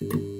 thank you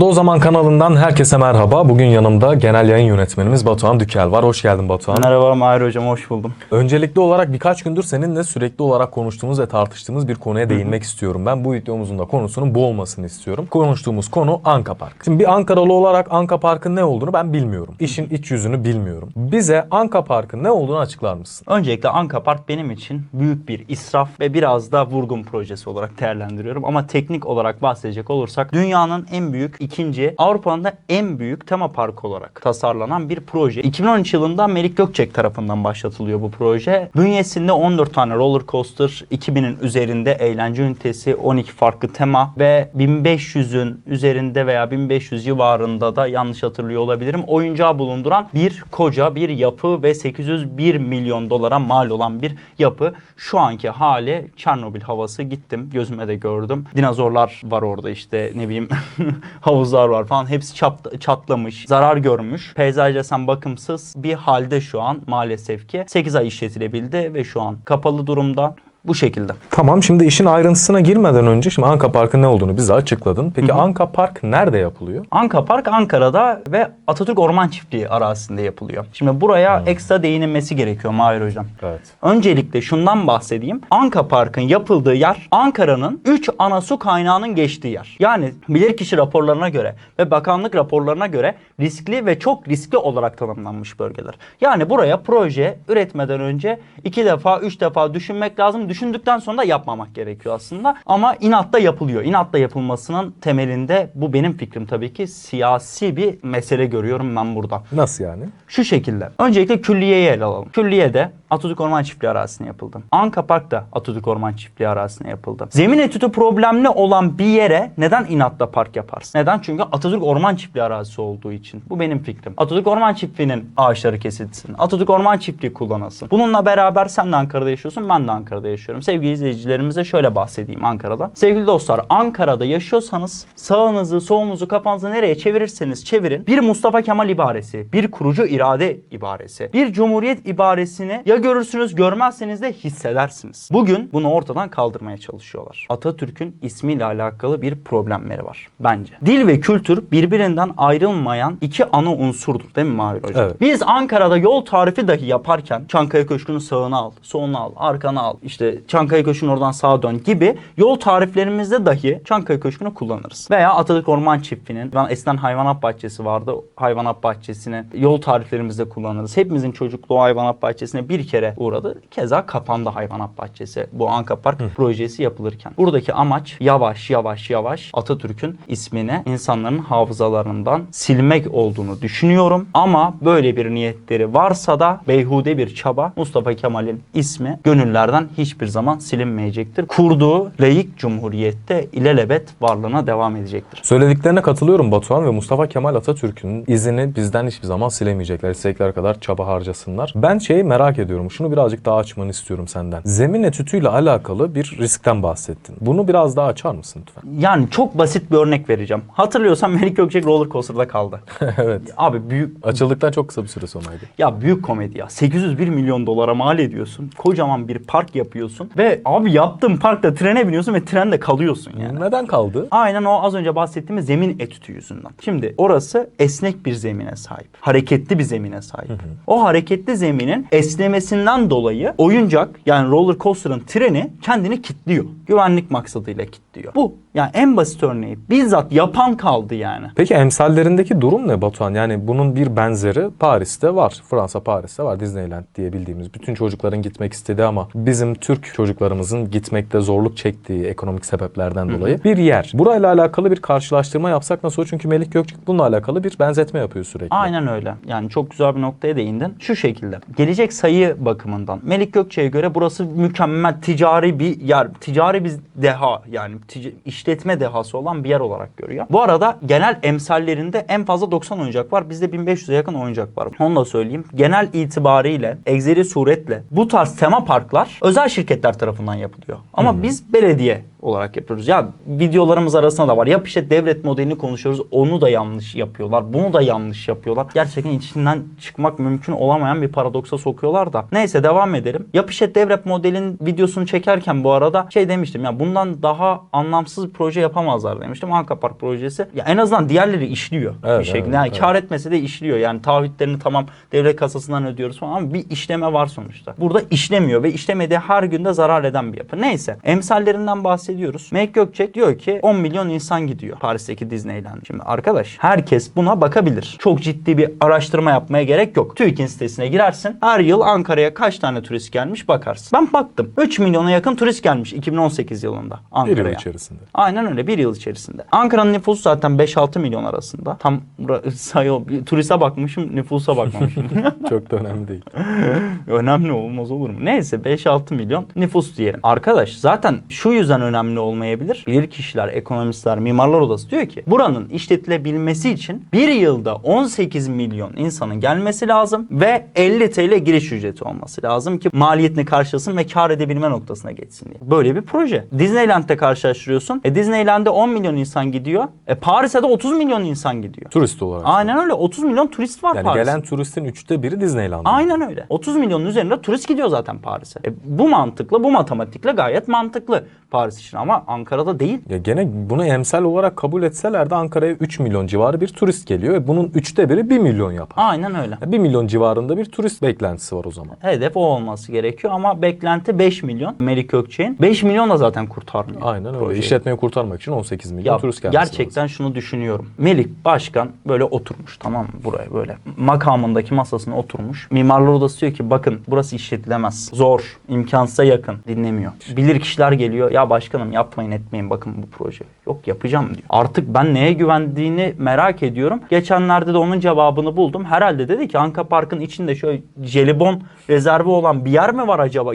Oldu o zaman kanalından herkese merhaba. Bugün yanımda genel yayın yönetmenimiz Batuhan Dükel var. Hoş geldin Batuhan. Merhaba Mahir Hocam, hoş buldum. Öncelikli olarak birkaç gündür seninle sürekli olarak konuştuğumuz ve tartıştığımız bir konuya değinmek istiyorum. Ben bu videomuzun da konusunun bu olmasını istiyorum. Konuştuğumuz konu Anka Park. Şimdi bir Ankaralı olarak Anka Park'ın ne olduğunu ben bilmiyorum. İşin iç yüzünü bilmiyorum. Bize Anka Park'ın ne olduğunu açıklar mısın? Öncelikle Anka Park benim için büyük bir israf ve biraz da vurgun projesi olarak değerlendiriyorum. Ama teknik olarak bahsedecek olursak dünyanın en büyük, ikinci, Avrupa'nın da en büyük tema parkı olarak tasarlanan bir proje. 2013 yılında Melik Gökçek tarafından başlatılıyor bu proje. Bünyesinde 14 tane roller coaster, 2000'in üzerinde eğlence ünitesi, 12 farklı tema ve 1500'ün üzerinde veya 1500 civarında da yanlış hatırlıyor olabilirim. Oyuncağı bulunduran bir koca bir yapı ve 801 milyon dolara mal olan bir yapı. Şu anki hali Çernobil havası gittim. Gözüme de gördüm. Dinozorlar var orada işte ne bileyim havuzlar var falan. Hepsi çat- çatlamış, zarar görmüş. Peyzaj desen bakımsız bir halde şu an maalesef ki. 8 ay işletilebildi ve şu an kapalı durumda. Bu şekilde. Tamam şimdi işin ayrıntısına girmeden önce şimdi Anka Park'ın ne olduğunu bize açıkladın. Peki Anka Park nerede yapılıyor? Anka Park Ankara'da ve Atatürk Orman Çiftliği arazisinde yapılıyor. Şimdi buraya ekstra değinilmesi gerekiyor Mahir Hocam. Evet. Öncelikle şundan bahsedeyim. Anka Park'ın yapıldığı yer Ankara'nın 3 ana su kaynağının geçtiği yer. Yani bilirkişi raporlarına göre ve bakanlık raporlarına göre riskli ve çok riskli olarak tanımlanmış bölgeler. Yani buraya proje üretmeden önce iki defa, üç defa düşünmek lazım. Düşündükten sonra da yapmamak gerekiyor aslında. Ama inatla yapılıyor. İnatla yapılmasının temelinde bu benim fikrim tabii ki siyasi bir mesele görüyorum ben burada. Nasıl yani? Şu şekilde. Öncelikle külliyeyi ele alalım. Külliye'de Atatürk Orman Çiftliği arazisine yapıldı. Anka Park da Atatürk Orman Çiftliği arazisine yapıldı. Zemin etüdü problemli olan bir yere neden inatla park yaparsın? Neden? Çünkü Atatürk Orman Çiftliği arazisi olduğu için. Bu benim fikrim. Atatürk Orman Çiftliği'nin ağaçları kesilsin. Atatürk Orman Çiftliği kullanılsın. Bununla beraber sen de Ankara'da yaşıyorsun, ben de Ankara'da yaşıyorum. Sevgili izleyicilerimize şöyle bahsedeyim Ankara'da. Sevgili dostlar, Ankara'da yaşıyorsanız sağınızı, solunuzu, kafanızı nereye çevirirseniz çevirin. Bir Mustafa Kemal ibaresi, bir kurucu irade ibaresi, bir cumhuriyet ibaresini ya görürsünüz görmezseniz de hissedersiniz. Bugün bunu ortadan kaldırmaya çalışıyorlar. Atatürk'ün ismiyle alakalı bir problemleri var bence. Dil ve kültür birbirinden ayrılmayan iki ana unsurdur değil mi Mahir Hocam? Evet. Biz Ankara'da yol tarifi dahi yaparken Çankaya Köşkü'nün sağına al, soluna al, arkana al, işte Çankaya Köşkü'nün oradan sağa dön gibi yol tariflerimizde dahi Çankaya Köşkü'nü kullanırız. Veya Atatürk Orman Çiftliği'nin, eskiden hayvanat bahçesi vardı, hayvanat bahçesini yol tariflerimizde kullanırız. Hepimizin çocukluğu hayvanat bahçesine bir kere uğradı. Keza kapandı hayvanat bahçesi bu Anka Park projesi yapılırken. Buradaki amaç yavaş yavaş yavaş Atatürk'ün ismini insanların hafızalarından silmek olduğunu düşünüyorum. Ama böyle bir niyetleri varsa da beyhude bir çaba Mustafa Kemal'in ismi gönüllerden hiçbir zaman silinmeyecektir. Kurduğu layık cumhuriyette ilelebet varlığına devam edecektir. Söylediklerine katılıyorum Batuhan ve Mustafa Kemal Atatürk'ün izini bizden hiçbir zaman silemeyecekler. İstedikleri kadar çaba harcasınlar. Ben şeyi merak ediyorum. Şunu birazcık daha açmanı istiyorum senden. Zemin etütüyle alakalı bir riskten bahsettin. Bunu biraz daha açar mısın lütfen? Yani çok basit bir örnek vereceğim. Hatırlıyorsan Melik Gökçek roller coaster'da kaldı. evet. Abi büyük Açıldıktan çok kısa bir süre sonraydı. Ya büyük komedi ya. 801 milyon dolara mal ediyorsun. Kocaman bir park yapıyorsun. Ve abi yaptığın parkta trene biniyorsun ve trende kalıyorsun yani. Neden kaldı? Aynen o az önce bahsettiğimiz zemin etütü yüzünden. Şimdi orası esnek bir zemine sahip. Hareketli bir zemine sahip. O hareketli zeminin esnemesinden dolayı oyuncak yani roller coaster'ın treni kendini kilitliyor. Güvenlik maksadıyla kilitliyor. Bu yani en basit örneği. Bizzat yapan kaldı yani. Peki emsallerindeki durum ne Batuhan? Yani bunun bir benzeri Paris'te var. Fransa Paris'te var. Disneyland diye bildiğimiz. Bütün çocukların gitmek istediği ama bizim Türk çocuklarımızın gitmekte zorluk çektiği ekonomik sebeplerden dolayı bir yer. Burayla alakalı bir karşılaştırma yapsak nasıl olur? Çünkü Melik Gökçek bununla alakalı bir benzetme yapıyor sürekli. Aynen öyle. Yani çok güzel bir noktaya değindin. Şu şekilde. Gelecek sayı bakımından Melik Gökçe'ye göre burası mükemmel ticari bir yer. Ticari bir deha yani tic- işletme dehası olan bir yer olarak görüyor. Bu arada genel emsallerinde en fazla 90 oyuncak var. Bizde 1500'e yakın oyuncak var. Onu da söyleyeyim. Genel itibariyle, egzeri suretle bu tarz tema parklar özel şirketler tarafından yapılıyor. Ama biz belediye olarak yapıyoruz. Ya videolarımız arasında da var. Yap işte devlet modelini konuşuyoruz. Onu da yanlış yapıyorlar. Bunu da yanlış yapıyorlar. Gerçekten içinden çıkmak mümkün olamayan bir paradoksa sokuyorlar da. Neyse devam edelim. Yap işlet devlet modelin videosunu çekerken bu arada şey demiştim ya bundan daha anlamsız bir proje yapamazlar demiştim. Anka Park projesi. Ya en azından diğerleri işliyor bir Evet, şekilde. evet, yani evet. kar etmese de işliyor. Yani taahhütlerini tamam devlet kasasından ödüyoruz falan ama bir işleme var sonuçta. Burada işlemiyor ve işlemediği her günde zarar eden bir yapı. Neyse emsallerinden bahsediyoruz. Meg Gökçek diyor ki 10 milyon insan gidiyor Paris'teki Disneyland. Şimdi arkadaş herkes buna bakabilir. Çok ciddi bir araştırma yapmaya gerek yok. TÜİK'in sitesine girersin. Her yıl Ankara'ya kaç tane turist gelmiş bakarsın. Ben baktım. 3 milyona yakın turist gelmiş 2018 yılında Bir yıl Ankara'ya. içerisinde. Aynen öyle bir yıl içerisinde. Ankara'nın nüfusu zaten 5-6 milyon arasında. Tam sayı turiste bakmışım nüfusa bakmamışım. Çok da önemli değil. önemli olmaz olur mu? Neyse 5-6 milyon nüfus diyelim. Arkadaş zaten şu yüzden önemli olmayabilir. Bilir kişiler, ekonomistler, mimarlar odası diyor ki buranın işletilebilmesi için bir yılda 18 milyon insanın gelmesi lazım ve 50 TL giriş ücreti olması lazım ki maliyetini karşılasın ve kar edebilme noktasına geçsin diye. Böyle bir proje. Disneyland'de karşılaştırıyorsun. E Disneyland'e 10 milyon insan gidiyor. E Paris'e de 30 milyon insan gidiyor. Turist olarak. Aynen öyle. 30 milyon turist var Yani Paris'te. gelen turistin üçte biri Disneyland'da. Aynen öyle. 30 milyonun üzerinde turist gidiyor zaten Paris'e. E, bu mantıkla, bu matematikle gayet mantıklı Paris için ama Ankara'da değil. Ya gene bunu emsal olarak kabul etseler de Ankara'ya 3 milyon civarı bir turist geliyor ve bunun üçte biri 1 milyon yapar. Aynen öyle. 1 milyon civarında bir turist beklentisi var o zaman. Hedef o olması gerekiyor ama beklenti 5 milyon. Melik Gökçek'in. 5 milyon da zaten kurtarmıyor. Aynen öyle. projeyi. İşletmeyi kurtarmak için 18 milyon Ya turist gelmesi gerçekten şunu düşünüyorum. Melik Başkan böyle oturmuş tamam mı buraya böyle makamındaki masasına oturmuş. Mimarlar odası diyor ki bakın burası işletilemez. Zor, imkansıza yakın. Dinlemiyor. Bilir kişiler geliyor. Ya başkanım yapmayın etmeyin bakın bu proje. Yok yapacağım diyor. Artık ben neye güvendiğini merak ediyorum. Geçenlerde de onun cevabını buldum. Herhalde dedi ki Anka Park'ın içinde şöyle jelibon rezervi olan bir yer mi var acaba?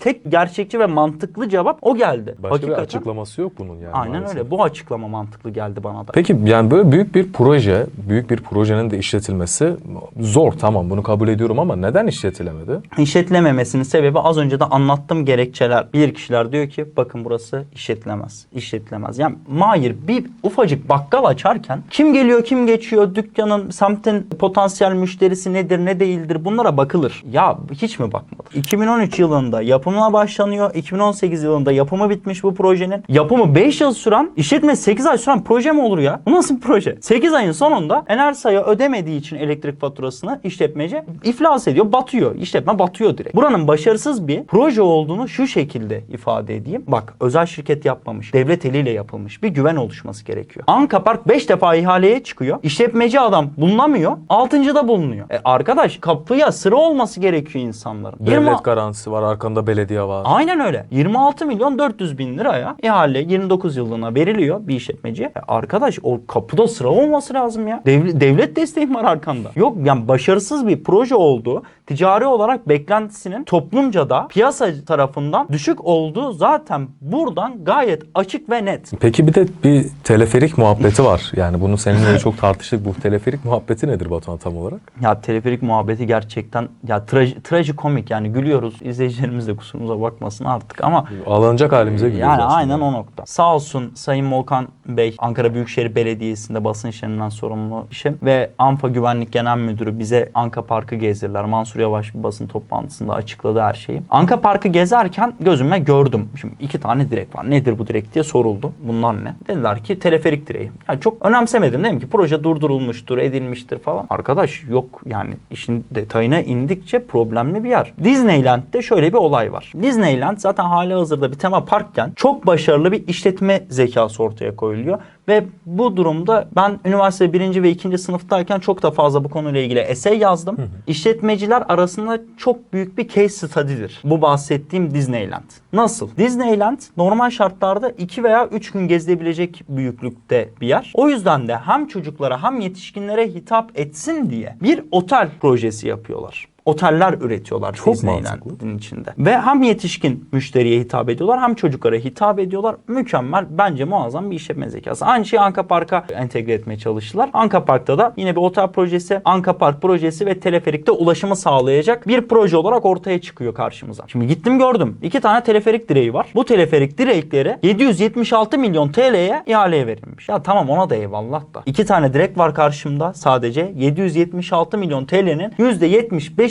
Tek gerçekçi ve mantıklı cevap o geldi. Başka bir Hakikaten- açıklaması yok bunun yani. Aynen maalesef. öyle. Bu açıklama mantıklı geldi bana da. Peki yani böyle büyük bir proje, büyük bir projenin de işletilmesi zor tamam bunu kabul ediyorum ama neden işletilemedi? İşletilememesinin sebebi az önce de anlattığım gerekçeler. Bilir kişiler diyor ki bakın burası işletilemez. İşletilemez. Yani Mahir bir ufacık bakkal açarken kim geliyor kim geçiyor dükkanın semtin potansiyel müşterisi nedir ne değildir bunlara bakılır. Ya hiç mi bakmadı? 2013 yılında yapımına başlanıyor. 2018 yılında yapımı bitmiş bu projenin. Yapımı 5 yıl süren işletme 8 ay süren proje mi olur ya? Bu nasıl bir proje? 8 ayın sonunda Enersa'ya ödemediği için elektrik faturasını işletmeci iflas ediyor, batıyor. İşletme batıyor direkt. Buranın başarısız bir proje olduğunu şu şekilde ifade edeyim. Bak özel şirket yapmamış. Devlet eliyle yapılmış. Bir güven oluşması gerekiyor. Anka Park 5 defa ihaleye çıkıyor. İşletmeci adam bulunamıyor. 6. da bulunuyor. E arkadaş kapıya sıra olması gerekiyor insanların. Devlet 20 garantisi var, arkanda belediye var. Aynen öyle. 26 milyon 400 bin liraya ihale 29 yıllığına veriliyor bir işletmeciye. E arkadaş o kapıda sıra olması lazım ya. Devlet, devlet desteği var arkanda. Yok yani başarısız bir proje oldu. Ticari olarak beklentisinin toplumca da piyasa tarafından düşük olduğu zaten buradan gayet açık ve net. Peki bir de bir teleferik muhabbeti var. Yani bunu seninle çok tartıştık. Bu teleferik muhabbeti nedir Batuhan tam olarak? Ya teleferik muhabbeti gerçekten ya traj- trajikomik yani gülüyoruz. İzleyicilerimiz de kusurumuza bakmasın artık ama Ağlanacak halimize gülüyoruz Yani aslında. aynen o nokta. Sağ olsun Sayın Volkan Bey Ankara Büyükşehir Belediyesi'nde basın işlerinden sorumlu işim ve ANFA Güvenlik Genel Müdürü bize Anka Parkı gezdirdiler. Mansur Yavaş bir basın toplantısında açıkladı her şeyi. Anka Parkı gezerken gözüme gördüm. Şimdi iki tane direk var. Nedir bu direk diye soruldu. Bunlar ne? Dediler ki teleferik direği. Yani çok önemsemedim dedim ki proje durdurulmuştur, edilmiştir falan. Arkadaş yok yani işin detayına indikçe problemli bir yer. Disneyland'de şöyle bir olay var. Disneyland zaten hali hazırda bir tema parkken çok başarılı bir işletme zekası ortaya koyuluyor. Ve bu durumda ben üniversite birinci ve ikinci sınıftayken çok da fazla bu konuyla ilgili essay yazdım. İşletmeciler arasında çok büyük bir case study'dir. Bu bahsettiğim Disneyland. Nasıl? Disneyland normal şartlarda 2 veya 3 gün gezilebilecek büyüklükte bir yer. O yüzden de hem çocuklara hem yetişkinlere hitap etsin diye bir otel projesi yapıyorlar. Oteller üretiyorlar Çok Disneyland'in içinde. Ve hem yetişkin müşteriye hitap ediyorlar hem çocuklara hitap ediyorlar. Mükemmel bence muazzam bir işletme zekası. Aynı şeyi Anka Park'a entegre etmeye çalıştılar. Anka Park'ta da yine bir otel projesi, Anka Park projesi ve teleferikte ulaşımı sağlayacak bir proje olarak ortaya çıkıyor karşımıza. Şimdi gittim gördüm. İki tane teleferik direği var. Bu teleferik direkleri 776 milyon TL'ye ihaleye verilmiş. Ya tamam ona da eyvallah da. İki tane direk var karşımda sadece 776 milyon TL'nin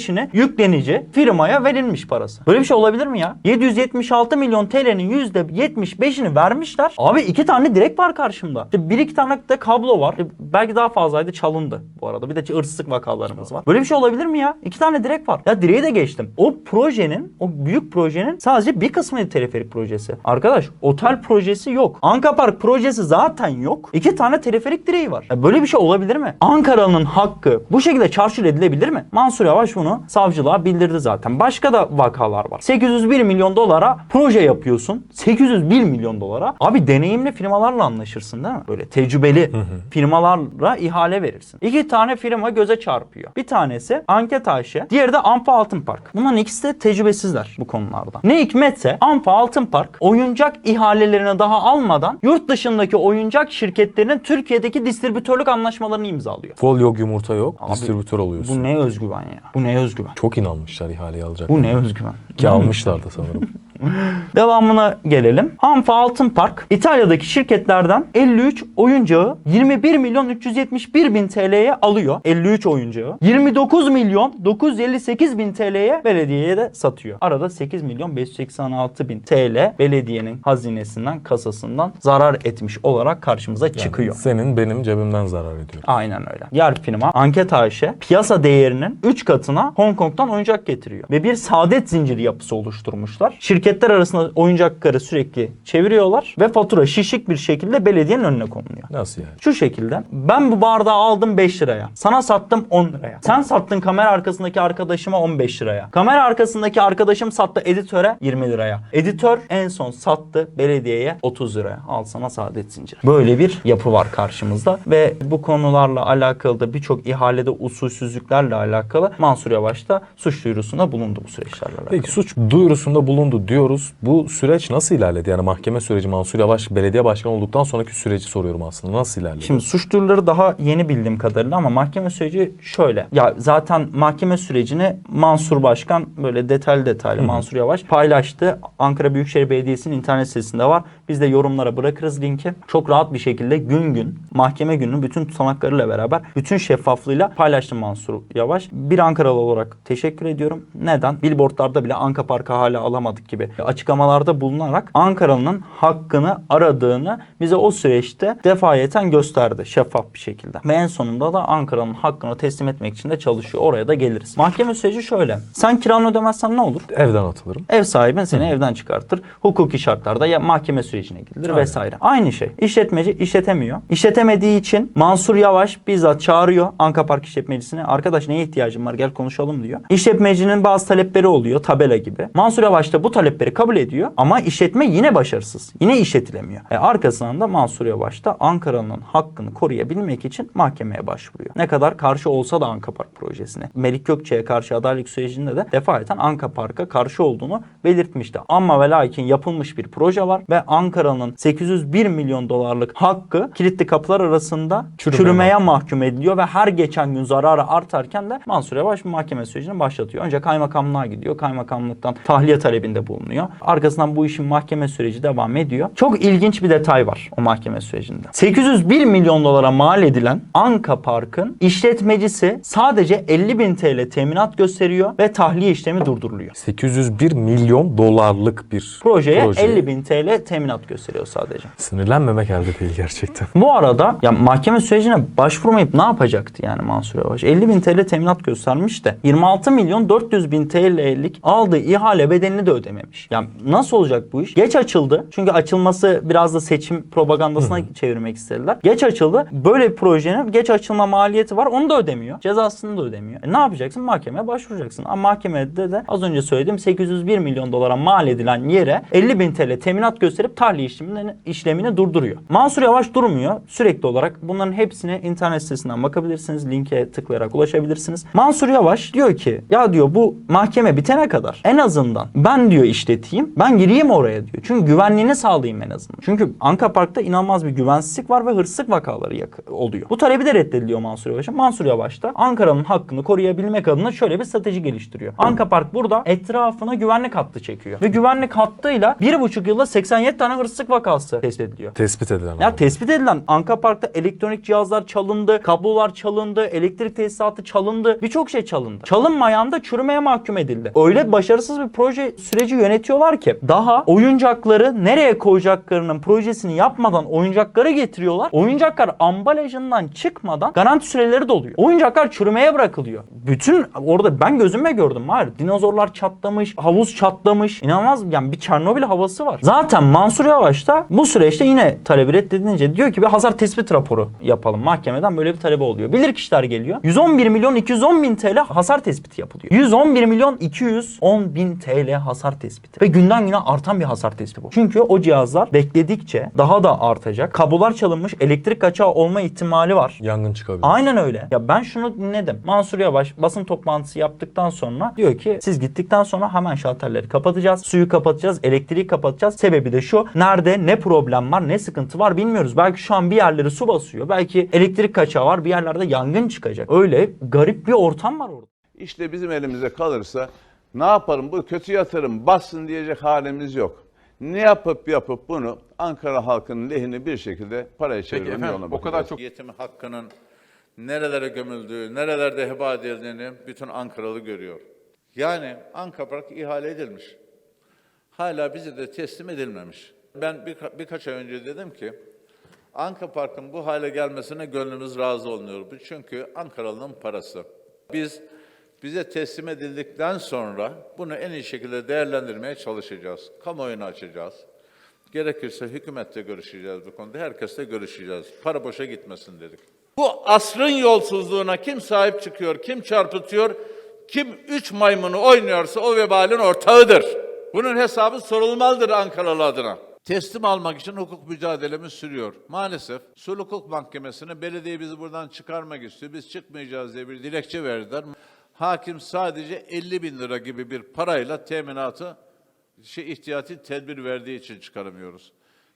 %75'ini yüklenici firmaya verilmiş parası. Böyle bir şey olabilir mi ya? 776 milyon TL'nin %75'ini vermişler. Abi iki tane direk var karşımda. İşte bir iki tane de kablo var. E, Belki daha fazlaydı çalındı bu arada. Bir de hırsızlık vakalarımız var. Böyle bir şey olabilir mi ya? İki tane direk var. Ya direği de geçtim. O projenin, o büyük projenin sadece bir kısmıydı teleferik projesi. Arkadaş otel projesi yok. Anka Park projesi zaten yok. İki tane teleferik direği var. Ya böyle bir şey olabilir mi? Ankara'nın hakkı bu şekilde çarçur edilebilir mi? Mansur Yavaş bunu savcılığa bildirdi zaten. Başka da vakalar var. 801 milyon dolara proje yapıyorsun. 801 milyon dolara. Abi deneyimli firmalarla anlaşırsın değil mi? Böyle tecrübeli firmalarla ihale verirsin. İki tane firma göze çarpıyor. Bir tanesi Anket Ayşe, diğeri de Amfa Altın Park. Bunların ikisi de tecrübesizler bu konularda. Ne hikmetse Amfa Altın Park oyuncak ihalelerini daha almadan yurt dışındaki oyuncak şirketlerinin Türkiye'deki distribütörlük anlaşmalarını imzalıyor. Fol yok yumurta yok. Abi, distribütör oluyorsun. Bu ne özgüven ya? Bu ne özgüven? Çok inanmışlar ihaleyi alacak. Bu ne özgüven? Ki almışlar da sanırım. Devamına gelelim. Hanfa Altın Park İtalya'daki şirketlerden 53 oyuncağı 21 milyon 371 bin TL'ye alıyor. 53 oyuncağı. 29 milyon 958 bin TL'ye belediyeye de satıyor. Arada 8 milyon 586 bin TL belediyenin hazinesinden kasasından zarar etmiş olarak karşımıza çıkıyor. Senin benim cebimden zarar ediyor. Aynen öyle. Diğer firma Anket Ayşe piyasa değerinin 3 katına Hong Kong'dan oyuncak getiriyor. Ve bir saadet zinciri yapısı oluşturmuşlar. Şirketler arasında oyuncakları sürekli çeviriyorlar ve fatura şişik bir şekilde belediyenin önüne konuluyor. Nasıl yani? Şu şekilde ben bu bardağı aldım 5 liraya. Sana sattım 10 liraya. Sen sattın kamera arkasındaki arkadaşıma 15 liraya. Kamera arkasındaki arkadaşım sattı editöre 20 liraya. Editör en son sattı belediyeye 30 liraya. Al sana saadet zinciri. Böyle bir yapı var karşımızda ve bu konularla alakalı da birçok ihalede usulsüzlüklerle alakalı Mansur Yavaş da suç duyurusunda bulundu bu süreçlerle alakalı. Peki suç duyurusunda bulundu diyoruz. Bu süreç nasıl ilerledi? Yani mahkeme süreci Mansur Yavaş belediye başkanı olduktan sonraki süreci soruyorum aslında. Nasıl ilerledi? Şimdi suç duyuruları daha yeni bildiğim kadarıyla ama mahkeme süreci şöyle. Ya zaten mahkeme sürecini Mansur Başkan böyle detaylı detaylı Mansur Yavaş paylaştı. Ankara Büyükşehir Belediyesi'nin internet sitesinde var. Biz de yorumlara bırakırız linki. Çok rahat bir şekilde gün gün mahkeme gününün bütün tutanaklarıyla beraber bütün şeffaflığıyla paylaştı Mansur Yavaş. Bir Ankaralı olarak teşekkür ediyorum. Neden? Billboardlarda bile Anka Park'ı hala alamadık gibi açıklamalarda bulunarak Ankaralı'nın hakkını aradığını bize o süreçte defayeten gösterdi şeffaf bir şekilde. Ve en sonunda da Ankara'nın hakkını teslim etmek için de çalışıyor. Oraya da geliriz. Mahkeme süreci şöyle. Sen kiranı ödemezsen ne olur? Evden atılırım. Ev sahibin seni evden çıkartır. Hukuki şartlarda ya mahkeme sürecine gidilir Aynen. vesaire. Aynı şey. İşletmeci işletemiyor. İşletemediği için Mansur Yavaş bizzat çağırıyor Anka Park işletmecisine. Arkadaş neye ihtiyacın var gel konuşalım diyor. İşletmecinin bazı talepleri oluyor tabela gibi. Mansur Yavaş da bu talepleri kabul ediyor ama işletme yine başarısız. Yine işletilemiyor. E arkasından da Mansur Yavaş da Ankara'nın hakkını koruyabilmek için mahkemeye başvuruyor. Ne kadar karşı olsa da Anka Park projesine. Melik Gökçe'ye karşı adaylık sürecinde de defaten Anka Park'a karşı olduğunu belirtmişti. Ama ve lakin yapılmış bir proje var ve Ankara'nın 801 milyon dolarlık hakkı kilitli kapılar arasında Çürümeye çürümeye mahkum ediliyor ve her geçen gün zararı artarken de Mansur Yavaş mahkeme sürecini başlatıyor. Önce kaymakamlığa gidiyor. Kaymakamlıktan tahliye talebinde bulunuyor. Arkasından bu işin mahkeme süreci devam ediyor. Çok ilginç bir detay var o mahkeme sürecinde. 801 milyon dolara mal edilen Anka Park'ın işletmecisi sadece 50 bin TL teminat gösteriyor ve tahliye işlemi durduruluyor. 801 milyon dolarlık bir Projeye proje. 50 bin TL teminat gösteriyor sadece. Sinirlenmemek elde değil gerçekten. Bu arada ya mahkeme sürecine başvurmayıp ne yapacaktı yani Mansur Yavaş? 50 bin TL teminat göstermiş de 26 milyon 400 bin TL'lik aldığı ihale bedelini de ödememiş. Gelmemiş. Yani nasıl olacak bu iş? Geç açıldı. Çünkü açılması biraz da seçim propagandasına çevirmek istediler. Geç açıldı. Böyle bir projenin geç açılma maliyeti var. Onu da ödemiyor. Cezasını da ödemiyor. E ne yapacaksın? Mahkemeye başvuracaksın. Ama mahkemede de az önce söylediğim 801 milyon dolara mal edilen yere 50 bin TL teminat gösterip tahliye işlemini, işlemini durduruyor. Mansur Yavaş durmuyor. Sürekli olarak bunların hepsine internet sitesinden bakabilirsiniz. Linke tıklayarak ulaşabilirsiniz. Mansur Yavaş diyor ki ya diyor bu mahkeme bitene kadar en azından ben diyor işleteyim. Ben gireyim oraya diyor. Çünkü güvenliğini sağlayayım en azından. Çünkü Anka Park'ta inanılmaz bir güvensizlik var ve hırsızlık vakaları oluyor. Bu talebi de reddediliyor Mansur Yavaş'a. Mansur Yavaş da Ankara'nın hakkını koruyabilmek adına şöyle bir strateji geliştiriyor. Anka Park burada etrafına güvenlik hattı çekiyor. Ve güvenlik hattıyla bir buçuk yılda 87 tane hırsızlık vakası tespit ediliyor. Tespit edilen. Ya olay. tespit edilen Anka Park'ta elektronik cihazlar çalındı, kablolar çalındı, elektrik tesisatı çalındı, birçok şey çalındı. Çalınmayan da çürümeye mahkum edildi. Öyle başarısız bir proje süreci yönetiyorlar ki daha oyuncakları nereye koyacaklarının projesini yapmadan oyuncakları getiriyorlar. Oyuncaklar ambalajından çıkmadan garanti süreleri doluyor. Oyuncaklar çürümeye bırakılıyor. Bütün orada ben gözümle gördüm. Hayır dinozorlar çatlamış, havuz çatlamış. İnanılmaz yani bir Çernobil havası var. Zaten Mansur Yavaş da bu süreçte yine talebi reddedilince diyor ki bir hasar tespit raporu yapalım. Mahkemeden böyle bir talebe oluyor. Bilirkişiler geliyor. 111 milyon 210 bin TL hasar tespiti yapılıyor. 111 milyon 210 bin TL hasar tespiti. Ve günden güne artan bir hasar tespiti bu. Çünkü o cihazlar bekledikçe daha da artacak. Kablolar çalınmış, elektrik kaçağı olma ihtimali var. Yangın çıkabilir. Aynen öyle. Ya ben şunu dinledim. Mansur Yavaş basın toplantısı yaptıktan sonra diyor ki siz gittikten sonra hemen şalterleri kapatacağız. Suyu kapatacağız, elektriği kapatacağız. Sebebi de şu. Nerede ne problem var, ne sıkıntı var bilmiyoruz. Belki şu an bir yerleri su basıyor. Belki elektrik kaçağı var. Bir yerlerde yangın çıkacak. Öyle garip bir ortam var orada. İşte bizim elimize kalırsa ne yaparım bu kötü yatırım bassın diyecek halimiz yok. Ne yapıp yapıp bunu Ankara halkının lehine bir şekilde paraya Peki çevirmenin efendim yoluna o kadar bakacağız. çok yetim hakkının nerelere gömüldüğü, nerelerde heba edildiğini bütün Ankaralı görüyor. Yani Anka Park ihale edilmiş. Hala bize de teslim edilmemiş. Ben birka- birkaç ay önce dedim ki Anka Park'ın bu hale gelmesine gönlümüz razı olmuyor. Bu Çünkü Ankaralı'nın parası. Biz bize teslim edildikten sonra bunu en iyi şekilde değerlendirmeye çalışacağız. Kamuoyunu açacağız. Gerekirse hükümetle görüşeceğiz bu konuda. Herkesle görüşeceğiz. Para boşa gitmesin dedik. Bu asrın yolsuzluğuna kim sahip çıkıyor, kim çarpıtıyor, kim üç maymunu oynuyorsa o vebalin ortağıdır. Bunun hesabı sorulmalıdır Ankaralı adına. Teslim almak için hukuk mücadelemiz sürüyor. Maalesef Sulh Hukuk Mahkemesi'ne belediye bizi buradan çıkarmak istiyor. Biz çıkmayacağız diye bir dilekçe verdiler. Hakim sadece 50 bin lira gibi bir parayla teminatı şey ihtiyati tedbir verdiği için çıkaramıyoruz.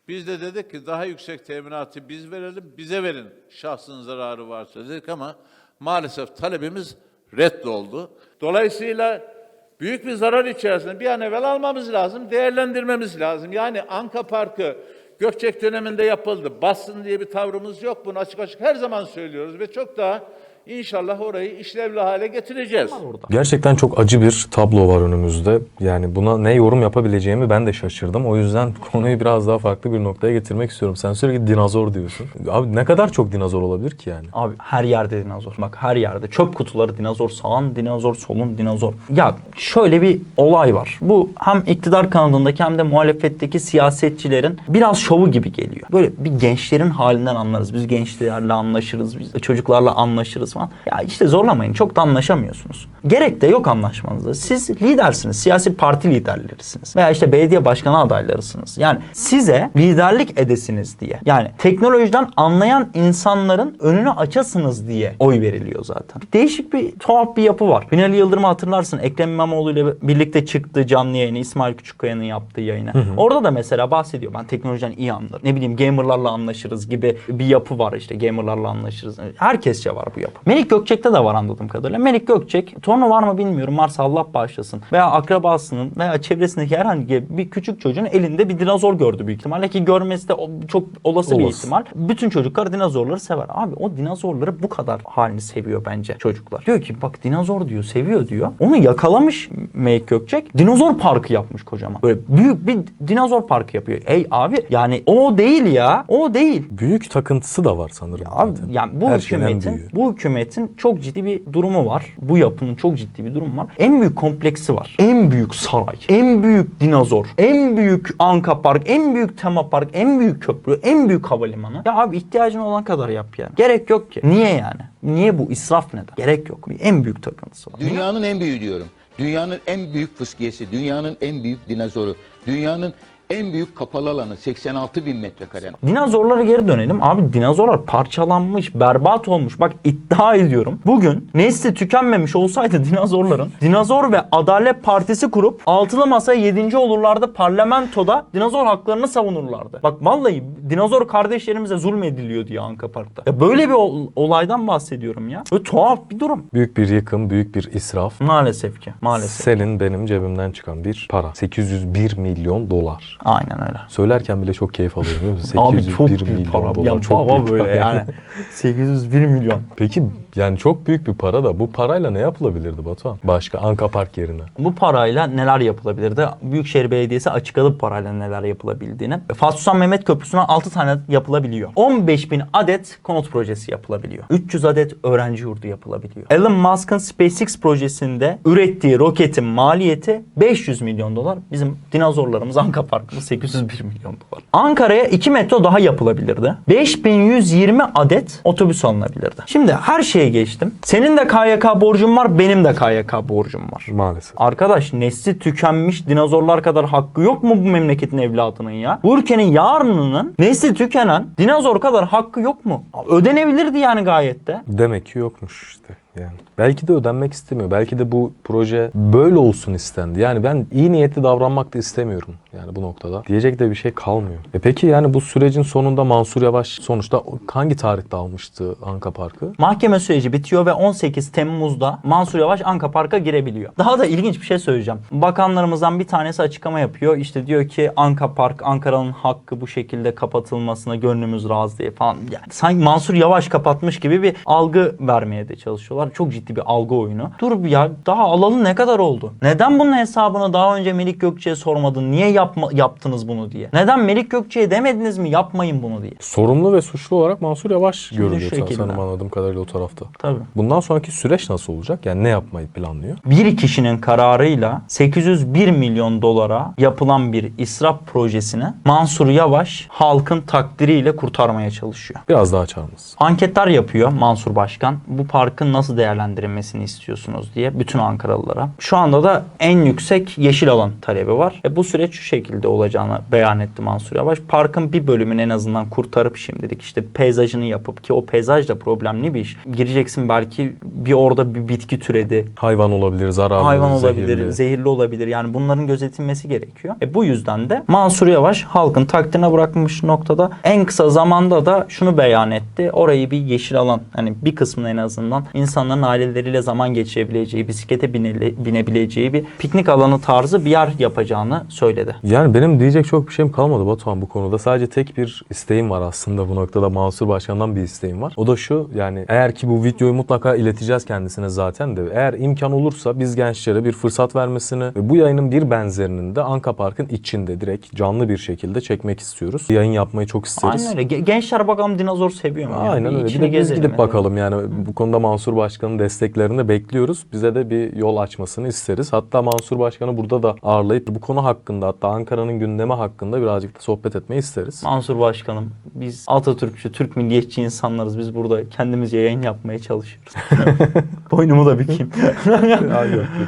Biz de dedik ki daha yüksek teminatı biz verelim, bize verin şahsın zararı varsa dedik ama maalesef talebimiz reddoldu. Dolayısıyla büyük bir zarar içerisinde bir an evvel almamız lazım, değerlendirmemiz lazım. Yani Anka Parkı Gökçek döneminde yapıldı. Bassın diye bir tavrımız yok. Bunu açık açık her zaman söylüyoruz ve çok daha inşallah orayı işlevli hale getireceğiz. Gerçekten çok acı bir tablo var önümüzde. Yani buna ne yorum yapabileceğimi ben de şaşırdım. O yüzden konuyu biraz daha farklı bir noktaya getirmek istiyorum. Sen sürekli dinozor diyorsun. Abi ne kadar çok dinozor olabilir ki yani? Abi her yerde dinozor. Bak her yerde. Çöp kutuları dinozor. Sağın dinozor, solun dinozor. Ya şöyle bir olay var. Bu hem iktidar kanadındaki hem de muhalefetteki siyasetçilerin biraz şovu gibi geliyor. Böyle bir gençlerin halinden anlarız. Biz gençlerle anlaşırız. Biz de çocuklarla anlaşırız falan. Ya işte zorlamayın. Çok da anlaşamıyorsunuz. Gerek de yok anlaşmanıza. Siz lidersiniz. Siyasi parti liderlerisiniz. Veya işte belediye başkanı adaylarısınız. Yani size liderlik edesiniz diye. Yani teknolojiden anlayan insanların önünü açasınız diye oy veriliyor zaten. Değişik bir tuhaf bir yapı var. Binali Yıldırım'ı hatırlarsın. Ekrem İmamoğlu ile birlikte çıktı canlı yayını. İsmail Küçükkaya'nın yaptığı yayını. Orada da mesela bahsediyor. Ben teknolojiden iyi anlarım. Ne bileyim gamerlarla anlaşırız gibi bir yapı var işte. Gamerlarla anlaşırız. Herkesçe var bu yapı. Melik Gökçek'te de var anladığım kadarıyla. Melik Gökçek torunu var mı bilmiyorum. Varsa Allah bağışlasın. Veya akrabasının veya çevresindeki herhangi bir küçük çocuğun elinde bir dinozor gördü büyük ihtimalle ki görmesi de çok olası, bir Olası. ihtimal. Bütün çocuklar dinozorları sever. Abi o dinozorları bu kadar halini seviyor bence çocuklar. Diyor ki bak dinozor diyor seviyor diyor. Onu yakalamış Melik Gökçek. Dinozor parkı yapmış kocaman. Böyle büyük bir dinozor parkı yapıyor. Ey abi yani o değil ya. O değil. Büyük takıntısı da var sanırım. Abi zaten. yani bu Her hükümetin bu hükümetin hükümetin çok ciddi bir durumu var. Bu yapının çok ciddi bir durumu var. En büyük kompleksi var. En büyük saray, en büyük dinozor, en büyük Anka Park, en büyük tema park, en büyük köprü, en büyük havalimanı. Ya abi ihtiyacın olan kadar yap yani. Gerek yok ki. Niye yani? Niye bu israf neden? Gerek yok. En büyük takıntısı var. Dünyanın en büyüğü diyorum. Dünyanın en büyük fıskiyesi, dünyanın en büyük dinozoru, dünyanın en büyük kapalı alanı 86 bin metrekare. Dinozorlara geri dönelim. Abi dinozorlar parçalanmış, berbat olmuş. Bak iddia ediyorum. Bugün nesli tükenmemiş olsaydı dinozorların Dinozor ve Adalet Partisi kurup altılı masaya 7. olurlardı. Parlamentoda dinozor haklarını savunurlardı. Bak vallahi dinozor kardeşlerimize zulmediliyor diye Anka Park'ta. Ya böyle bir ol- olaydan bahsediyorum ya. Böyle tuhaf bir durum. Büyük bir yıkım, büyük bir israf. Maalesef ki. Maalesef. Senin benim cebimden çıkan bir para. 801 milyon dolar. Aynen öyle. Söylerken bile çok keyif alıyorum biliyor musun? Abi 801 çok büyük milyon para. dolar. Ya çok büyük böyle yani. 801 milyon. Peki yani çok büyük bir para da bu parayla ne yapılabilirdi Batuhan? Başka Anka Park yerine. Bu parayla neler yapılabilirdi? Büyükşehir Belediyesi açıkladı bu parayla neler yapılabildiğini. Fatih Mehmet Köprüsü'ne 6 tane yapılabiliyor. 15 bin adet konut projesi yapılabiliyor. 300 adet öğrenci yurdu yapılabiliyor. Elon Musk'ın SpaceX projesinde ürettiği roketin maliyeti 500 milyon dolar. Bizim dinozorlarımız Anka Park'ta 801 milyon dolar. Ankara'ya 2 metro daha yapılabilirdi. 5120 adet otobüs alınabilirdi. Şimdi her şeye geçtim. Senin de KYK borcun var, benim de KYK borcum var. Maalesef. Arkadaş nesli tükenmiş dinozorlar kadar hakkı yok mu bu memleketin evladının ya? Bu ülkenin yarınının nesli tükenen dinozor kadar hakkı yok mu? Ödenebilirdi yani gayet de. Demek ki yokmuş işte. Yani belki de ödenmek istemiyor. Belki de bu proje böyle olsun istendi. Yani ben iyi niyetli davranmak da istemiyorum yani bu noktada. Diyecek de bir şey kalmıyor. E peki yani bu sürecin sonunda Mansur Yavaş sonuçta hangi tarihte almıştı Anka Park'ı? Mahkeme süreci bitiyor ve 18 Temmuz'da Mansur Yavaş Anka Park'a girebiliyor. Daha da ilginç bir şey söyleyeceğim. Bakanlarımızdan bir tanesi açıklama yapıyor. İşte diyor ki Anka Park, Ankara'nın hakkı bu şekilde kapatılmasına gönlümüz razı diye falan. Yani sanki Mansur Yavaş kapatmış gibi bir algı vermeye de çalışıyorlar. Çok ciddi bir algı oyunu. Dur ya daha alalı ne kadar oldu? Neden bunun hesabını daha önce Melik Gökçe'ye sormadın? Niye yapma, yaptınız bunu diye? Neden Melik Gökçe'ye demediniz mi yapmayın bunu diye? Sorumlu ve suçlu olarak Mansur Yavaş görülüyor şekilde. sanırım anladığım kadarıyla o tarafta. Tabii. Bundan sonraki süreç nasıl olacak? Yani ne yapmayı planlıyor? bir kişinin kararıyla 801 milyon dolara yapılan bir israf projesini Mansur Yavaş halkın takdiriyle kurtarmaya çalışıyor. Biraz daha açar mısın? Anketler yapıyor Mansur Başkan. Bu parkın nasıl değerlendirilmesini istiyorsunuz diye bütün Ankaralılara. Şu anda da en yüksek yeşil alan talebi var. E bu süreç şu şekilde olacağını beyan etti Mansur Yavaş. Parkın bir bölümünü en azından kurtarıp şimdilik işte peyzajını yapıp ki o peyzaj da problemli bir iş. Gireceksin belki bir orada bir bitki türedi Hayvan olabilir, zararlı, hayvan olabilir, zehirli. zehirli. olabilir. Yani bunların gözetilmesi gerekiyor. E bu yüzden de Mansur Yavaş halkın takdirine bırakmış noktada en kısa zamanda da şunu beyan etti. Orayı bir yeşil alan hani bir kısmını en azından insanların aileleriyle zaman geçirebileceği, bisiklete binele- binebileceği bir piknik alanı tarzı bir yer yapacağını söyledi. Yani benim diyecek çok bir şeyim kalmadı Batuhan bu konuda. Sadece tek bir isteğim var aslında bu noktada. Mansur Başkan'dan bir isteğim var. O da şu yani eğer ki bu videoyu mutlaka ileteceğiz kendisine zaten de. Eğer imkan olursa biz gençlere bir fırsat vermesini ve bu yayının bir benzerinin de Anka Park'ın içinde direkt canlı bir şekilde çekmek istiyoruz. Yayın yapmayı çok isteriz. Aynen öyle. Ge- Gençler bakalım dinozor seviyor mu? Aynen öyle. Bir de biz gidip yani. bakalım yani bu konuda Mansur Başkan'ın desteklerini de bekliyoruz. Bize de bir yol açmasını isteriz. Hatta Mansur Başkan'ı burada da ağırlayıp bu konu hakkında hatta Ankara'nın gündemi hakkında birazcık da sohbet etmeyi isteriz. Mansur Başkanım biz Atatürkçü, Türk milliyetçi insanlarız. Biz burada kendimiz yayın yapmaya çalışıyoruz. Boynumu da bükeyim.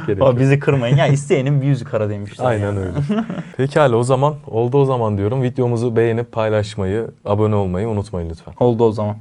Yok. bizi kırmayın. Ya isteyenin bir yüzü kara demişler. Aynen yani. öyle. Pekala o zaman oldu o zaman diyorum. Videomuzu beğenip paylaşmayı, abone olmayı unutmayın lütfen. Oldu o zaman.